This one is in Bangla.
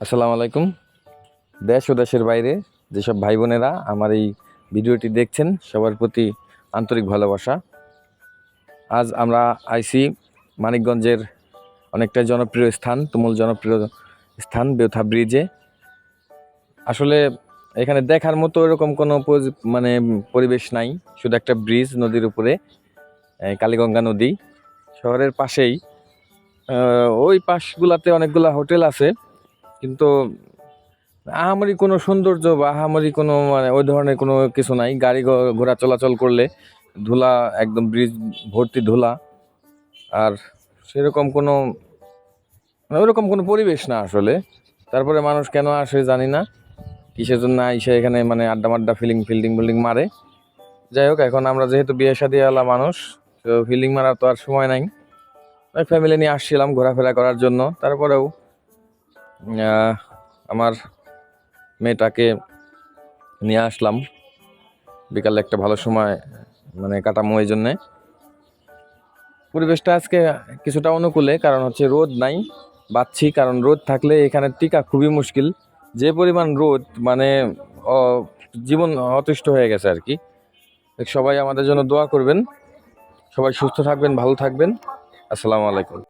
আসসালামু আলাইকুম। দেশ ও দেশের বাইরে যেসব ভাই বোনেরা আমার এই ভিডিওটি দেখছেন, সবার প্রতি আন্তরিক ভালোবাসা। আজ আমরা আইসি মানিকগঞ্জের অনেকটা জনপ্রিয় স্থান, তুমুল জনপ্রিয় স্থান বেউথা ব্রিজে। আসলে এখানে দেখার মতো এরকম কোনো মানে পরিবেশ নাই, শুধু একটা ব্রিজ নদীর উপরে কালীগঙ্গা নদী। শহরের পাশেই ওই পাশগুলাতে অনেকগুলা হোটেল আছে। কিন্তু আহামরি কোনো সৌন্দর্য বা আহামরি কোনো মানে ওই ধরনের কোনো কিছু নাই। গাড়ি ঘোড়া চলাচল করলে ধুলা, একদম ব্রিজ ভর্তি ধুলা আর সেরকম কোনো, ওরকম কোনো পরিবেশ না আসলে। তারপরে মানুষ কেন আসে জানি না। কিসের জন্য আইসে এখানে মানে আড্ডা মাড্ডা ফিলিং ফিল্ডিং বিল্ডিং মারে। যাই হোক, এখন আমরা যেহেতু বিয়ে শাদী আলা মানুষ, তো ফিল্ডিং মারার তো আর সময় নাই। ফ্যামিলি নিয়ে আসছিলাম ঘোরাফেরা করার জন্য। তারপরেও আমার মেয়েটাকে নিয়ে আসলাম। বিকালে একটা ভালো সময় মানে কাটামো এই জন্যে। পরিবেশটা আজকে কিছুটা অনুকূলে, কারণ হচ্ছে রোদ নাই বাচ্ছি কারণ রোদ থাকলে এখানে টিকা খুবই মুশকিল। যে পরিমাণ রোদ মানে জীবন অতিষ্ঠ হয়ে গেছে আর কি। সবাই আমাদের জন্য দোয়া করবেন, সবাই সুস্থ থাকবেন, ভালো থাকবেন। আসসালামু আলাইকুম।